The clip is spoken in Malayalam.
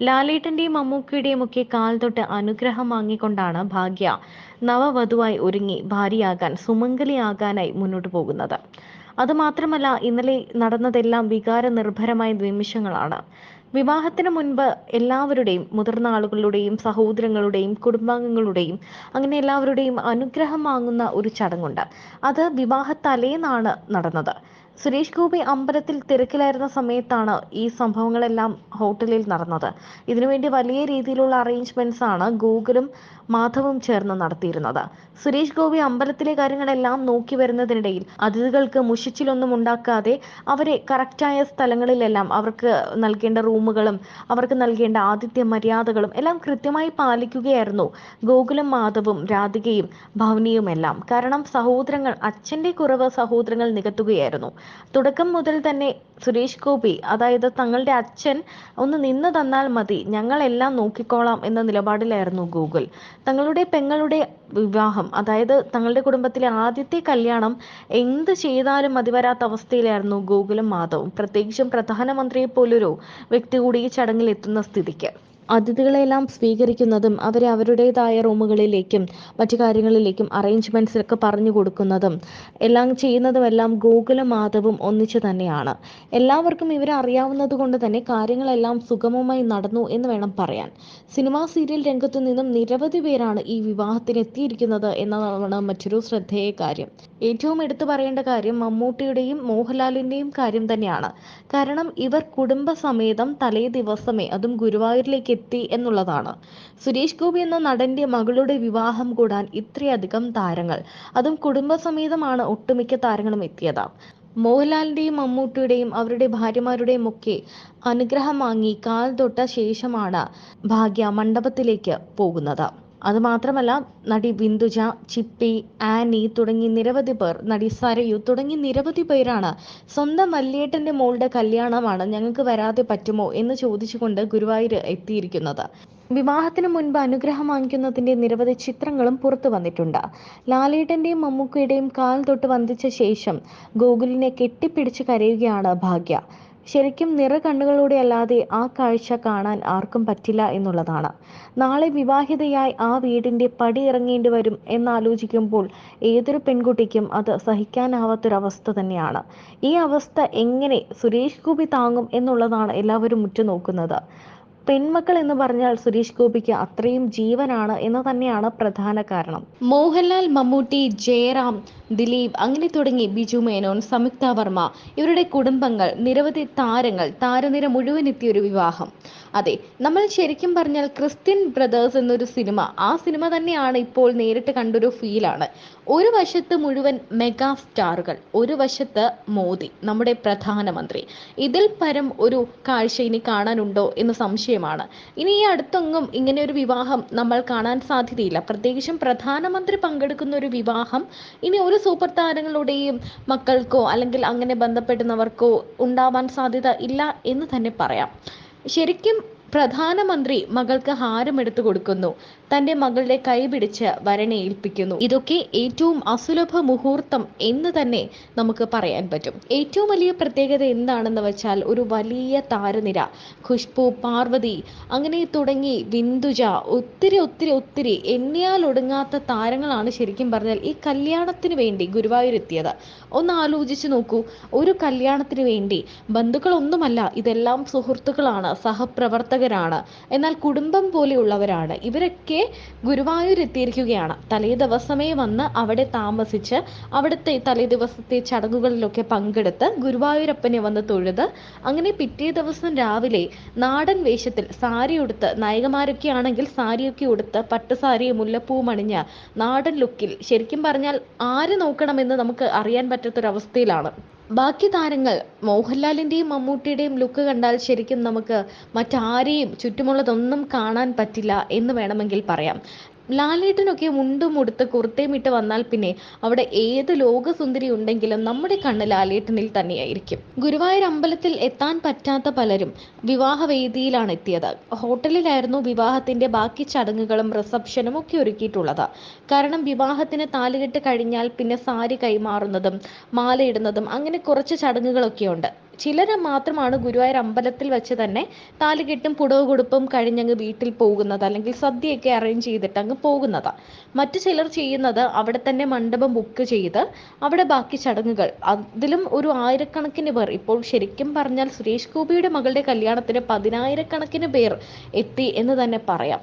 ലാലേട്ടന്റെയും മമ്മൂക്കയുടെയും ഒക്കെ കാൽ തൊട്ട് അനുഗ്രഹം വാങ്ങിക്കൊണ്ടാണ് ഭാഗ്യ നവവധുവായി ഒരുങ്ങി ഭാര്യയാകാൻ സുമംഗലിയാകാനായി മുന്നോട്ട് പോകുന്നത്. അതുമാത്രമല്ല ഇന്നലെ നടന്നതെല്ലാം വികാര നിർഭരമായ നിമിഷങ്ങളാണ്. വിവാഹത്തിന് മുൻപ് എല്ലാവരുടെയും മുതിർന്ന ആളുകളുടെയും സഹോദരങ്ങളുടെയും കുടുംബാംഗങ്ങളുടെയും അങ്ങനെ എല്ലാവരുടെയും അനുഗ്രഹം വാങ്ങുന്ന ഒരു ചടങ്ങുണ്ട്. അത് വിവാഹ തലേന്നാണ് നടന്നത്. സുരേഷ് ഗോപി അമ്പലത്തിൽ തിരക്കിലായിരുന്ന സമയത്താണ് ഈ സംഭവങ്ങളെല്ലാം ഹോട്ടലിൽ നടന്നത്. ഇതിനുവേണ്ടി വലിയ രീതിയിലുള്ള അറേഞ്ച്മെന്റ്സ് ആണ് ഗൂഗിളും മാധവും ചേർന്ന് നടത്തിയിരുന്നത്. സുരേഷ് ഗോപി അമ്പലത്തിലെ കാര്യങ്ങളെല്ലാം നോക്കി വരുന്നതിനിടയിൽ അതിഥികൾക്ക് മുഷിച്ചിലൊന്നും ഉണ്ടാക്കാതെ അവരെ കറക്റ്റായ സ്ഥലങ്ങളിലെല്ലാം അവർക്ക് നൽകേണ്ട റൂമുകളും അവർക്ക് നൽകേണ്ട ആതിഥ്യ മര്യാദകളും എല്ലാം കൃത്യമായി പാലിക്കുകയായിരുന്നു ഗോകുലം മാധവും രാധികയും ഭവനിയുമെല്ലാം. കാരണം സഹോദരങ്ങൾ അച്ഛന്റെ കുറവ് സഹോദരങ്ങൾ നികത്തുകയായിരുന്നു. തുടക്കം മുതൽ തന്നെ സുരേഷ് ഗോപി അതായത് തങ്ങളുടെ അച്ഛൻ ഒന്ന് നിന്ന് തന്നാൽ മതി ഞങ്ങളെല്ലാം നോക്കിക്കോളാം എന്ന നിലപാടിലായിരുന്നു ഗൂഗിൾ. തങ്ങളുടെ പെങ്ങളുടെ വിവാഹം അതായത് തങ്ങളുടെ കുടുംബത്തിലെ ആദ്യത്തെ കല്യാണം എന്ത് ചെയ്താലും മതിവരാത്ത അവസ്ഥയിലായിരുന്നു ഗൂഗിളും മാധവും. പ്രത്യേകിച്ചും പ്രധാനമന്ത്രിയെ പോലൊരു വ്യക്തി കൂടി ഈ ചടങ്ങിൽ എത്തുന്ന സ്ഥിതിക്ക്. അതിഥികളെല്ലാം സ്വീകരിക്കുന്നതും അവരെ അവരുടേതായ റൂമുകളിലേക്കും മറ്റു കാര്യങ്ങളിലേക്കും അറേഞ്ച്മെന്റ്സിലൊക്കെ പറഞ്ഞു കൊടുക്കുന്നതും എല്ലാം ചെയ്യുന്നതുമെല്ലാം ഗോകുലം മാധവും ഒന്നിച്ചു തന്നെയാണ്. എല്ലാവർക്കും ഇവരെ അറിയാവുന്നത് കൊണ്ട് തന്നെ കാര്യങ്ങളെല്ലാം സുഗമമായി നടന്നു എന്ന് വേണം പറയാൻ. സിനിമാ സീരിയൽ രംഗത്തു നിന്നും നിരവധി പേരാണ് ഈ വിവാഹത്തിന് എത്തിയിരിക്കുന്നത് എന്നതാണ് മറ്റൊരു ശ്രദ്ധേയ കാര്യം. ഏറ്റവും എടുത്തു പറയേണ്ട കാര്യം മമ്മൂട്ടിയുടെയും മോഹൻലാലിന്റെയും കാര്യം തന്നെയാണ്. കാരണം ഇവർ കുടുംബസമേതം തലേ ദിവസമേ അതും ഗുരുവായൂരിലേക്ക് എത്തി എന്നുള്ളതാണ്. സുരേഷ് ഗോപി എന്ന നടന്റെ മകളുടെ വിവാഹം കൂടാൻ ഇത്രയധികം താരങ്ങൾ. അതും കുടുംബസമേതമാണ് ഒട്ടുമിക്ക താരങ്ങളും എത്തിയത്. മോഹൻലാലിന്റെയും മമ്മൂട്ടിയുടെയും അവരുടെ ഭാര്യമാരുടെയും ഒക്കെ അനുഗ്രഹം വാങ്ങി കാൽ തൊട്ട ശേഷമാണ് ഭാഗ്യ മണ്ഡപത്തിലേക്ക് പോകുന്നത്. അതുമാത്രമല്ല നടി ബിന്ദുജ ചിപ്പി ആനി തുടങ്ങി നിരവധി പേർ നടി സരയു തുടങ്ങി നിരവധി പേരാണ് സ്വന്തം വല്യേട്ടന്റെ മോളുടെ കല്യാണമാണ് ഞങ്ങൾക്ക് വരാതെ പറ്റുമോ എന്ന് ചോദിച്ചുകൊണ്ട് ഗുരുവായൂർ എത്തിയിരിക്കുന്നത്. വിവാഹത്തിന് മുൻപ് അനുഗ്രഹം വാങ്ങിക്കുന്നതിന്റെ നിരവധി ചിത്രങ്ങളും പുറത്തു വന്നിട്ടുണ്ട്. ലാലേട്ടന്റെയും മമ്മൂക്കയുടെയും കാൽ തൊട്ട് വന്ദിച്ച ശേഷം ഗോകുലിനെ കെട്ടിപ്പിടിച്ച് കരയുകയാണ് ഭാഗ്യ. ശരിക്കും നിറ കണ്ണുകളിലൂടെ അല്ലാതെ ആ കാഴ്ച കാണാൻ ആർക്കും പറ്റില്ല എന്നുള്ളതാണ്. നാളെ വിവാഹിതയായി ആ വീടിന്റെ പടി ഇറങ്ങേണ്ടി വരും എന്നാലോചിക്കുമ്പോൾ ഏതൊരു പെൺകുട്ടിക്കും അത് സഹിക്കാനാവാത്തൊരവസ്ഥ തന്നെയാണ്. ഈ അവസ്ഥ എങ്ങനെ സുരേഷ് ഗോപി താങ്ങും എന്നുള്ളതാണ് എല്ലാവരും ഉറ്റുനോക്കുന്നത്. പെൺമക്കൾ എന്ന് പറഞ്ഞാൽ സുരേഷ് ഗോപിക്ക് അത്രയും ജീവനാണ് എന്ന് തന്നെയാണ് പ്രധാന കാരണം. മോഹൻലാൽ മമ്മൂട്ടി ജയറാം ദിലീപ് അങ്ങനെ തുടങ്ങി ബിജു മേനോൻ സംയുക്ത വർമ്മ. ഇവരുടെ കുടുംബങ്ങൾ നിരവധി താരങ്ങൾ താരനിര മുഴുവൻ എത്തിയൊരു വിവാഹം. അതെ നമ്മൾ ശരിക്കും പറഞ്ഞാൽ ക്രിസ്ത്യൻ ബ്രദേഴ്സ് എന്നൊരു സിനിമ ആ സിനിമ തന്നെയാണ് ഇപ്പോൾ നേരിട്ട് കണ്ടൊരു ഫീലാണ്. ഒരു വശത്ത് മുഴുവൻ മെഗാ സ്റ്റാറുകൾ ഒരു വശത്ത് മോദി നമ്മുടെ പ്രധാനമന്ത്രി. ഇതിൽ പരം ഒരു കാഴ്ച ഇനി കാണാനുണ്ടോ എന്ന് സംശയമാണ്. ഇനി ഈ അടുത്തൊന്നും ഇങ്ങനെ ഒരു വിവാഹം നമ്മൾ കാണാൻ സാധ്യതയില്ല. പ്രത്യേകിച്ചും പ്രധാനമന്ത്രി പങ്കെടുക്കുന്ന ഒരു വിവാഹം ഇനി ഒരു സൂപ്പർ താരങ്ങളുടെയും മക്കൾക്കോ അല്ലെങ്കിൽ അങ്ങനെ ബന്ധപ്പെടുന്നവർക്കോ ഉണ്ടാവാൻ സാധ്യത ഇല്ല എന്ന് തന്നെ പറയാം. ശരിക്കും പ്രധാനമന്ത്രി മകൾക്ക് ഹാരം എടുത്തു കൊടുക്കുന്നു. തന്റെ മകളുടെ കൈ പിടിച്ച് വരനെ ഏൽപ്പിക്കുന്നു. ഇതൊക്കെ ഏറ്റവും അസുലഭ മുഹൂർത്തം എന്ന് തന്നെ നമുക്ക് പറയാൻ പറ്റും. ഏറ്റവും വലിയ പ്രത്യേകത എന്താണെന്ന് വെച്ചാൽ ഒരു വലിയ താരനിര. ഖുഷ്ബു പാർവതി അങ്ങനെ തുടങ്ങി ബിന്ദുജ ഒത്തിരി ഒത്തിരി ഒത്തിരി എണ്ണിയാൽ ഒടുങ്ങാത്ത താരങ്ങളാണ് ശരിക്കും പറഞ്ഞാൽ ഈ കല്യാണത്തിന് വേണ്ടി ഗുരുവായൂർ എത്തിയത്. ഒന്ന് ആലോചിച്ച് നോക്കൂ. ഒരു കല്യാണത്തിന് വേണ്ടി ബന്ധുക്കളൊന്നുമല്ല ഇതെല്ലാം സുഹൃത്തുക്കളാണ് സഹപ്രവർത്തകരാണ്. എന്നാൽ കുടുംബം പോലെയുള്ളവരാണ്. ഇവരൊക്കെ ഗുരുവായൂർ എത്തിയിരിക്കുകയാണ് തലേ ദിവസമേ വന്ന് അവിടെ താമസിച്ച് അവിടുത്തെ തലേ ദിവസത്തെ ചടങ്ങുകളിലൊക്കെ പങ്കെടുത്ത് ഗുരുവായൂരപ്പനെ വന്ന് തൊഴുത് അങ്ങനെ പിറ്റേ ദിവസം രാവിലെ നാടൻ വേഷത്തിൽ സാരി ഉടുത്ത് നായകമാരൊക്കെ ആണെങ്കിൽ സാരിയൊക്കെ ഉടുത്ത് പട്ടുസാരി മുല്ലപ്പൂവും അണിഞ്ഞ് നാടൻ ലുക്കിൽ ശരിക്കും പറഞ്ഞാൽ ആര് നോക്കണമെന്ന് നമുക്ക് അറിയാൻ പറ്റാത്തൊരവസ്ഥയിലാണ്. ബാക്കി താരങ്ങൾ മോഹൻലാലിന്റെയും മമ്മൂട്ടിയുടെയും ലുക്ക് കണ്ടാൽ ശരിക്കും നമുക്ക് മറ്റാരെയും ചുറ്റുമുള്ളതൊന്നും കാണാൻ പറ്റില്ല എന്ന് വേണമെങ്കിൽ പറയാം. ലാലേട്ടനൊക്കെ മുണ്ടും ഉടുത്ത് കുർത്തയും ഇട്ട് വന്നാൽ പിന്നെ അവിടെ ഏത് ലോകസുന്ദരി ഉണ്ടെങ്കിലും നമ്മുടെ കണ്ണ് ലാലേട്ടനിൽ തന്നെയായിരിക്കും. ഗുരുവായൂർ അമ്പലത്തിൽ എത്താൻ പറ്റാത്ത പലരും വിവാഹ വേദിയിലാണ് എത്തിയത്. ഹോട്ടലിലായിരുന്നു വിവാഹത്തിന്റെ ബാക്കി ചടങ്ങുകളും റിസപ്ഷനും ഒക്കെ ഒരുക്കിയിട്ടുള്ളത്. കാരണം വിവാഹത്തിന് താലുകെട്ട് കഴിഞ്ഞാൽ പിന്നെ സാരി കൈമാറുന്നതും മാലയിടുന്നതും അങ്ങനെ കുറച്ച് ചടങ്ങുകളൊക്കെ ഉണ്ട് ചിലരെ മാത്രമാണ് ഗുരുവായൂർ അമ്പലത്തിൽ വെച്ച് തന്നെ താലികെട്ടും പുടവ് കൊടുപ്പും കഴിഞ്ഞങ്ങ് വീട്ടിൽ പോകുന്നത് അല്ലെങ്കിൽ സദ്യയൊക്കെ അറേഞ്ച് ചെയ്തിട്ട് അങ്ങ് പോകുന്നത്. മറ്റു ചിലർ ചെയ്യുന്നത് അവിടെ തന്നെ മണ്ഡപം ബുക്ക് ചെയ്ത് അവിടെ ബാക്കി ചടങ്ങുകൾ. അതിലും ഒരു ആയിരക്കണക്കിന് പേർ. ഇപ്പോൾ ശരിക്കും പറഞ്ഞാൽ സുരേഷ് ഗോപിയുടെ മകളുടെ കല്യാണത്തിന് പതിനായിരക്കണക്കിന് പേർ എത്തി എന്ന് തന്നെ പറയാം.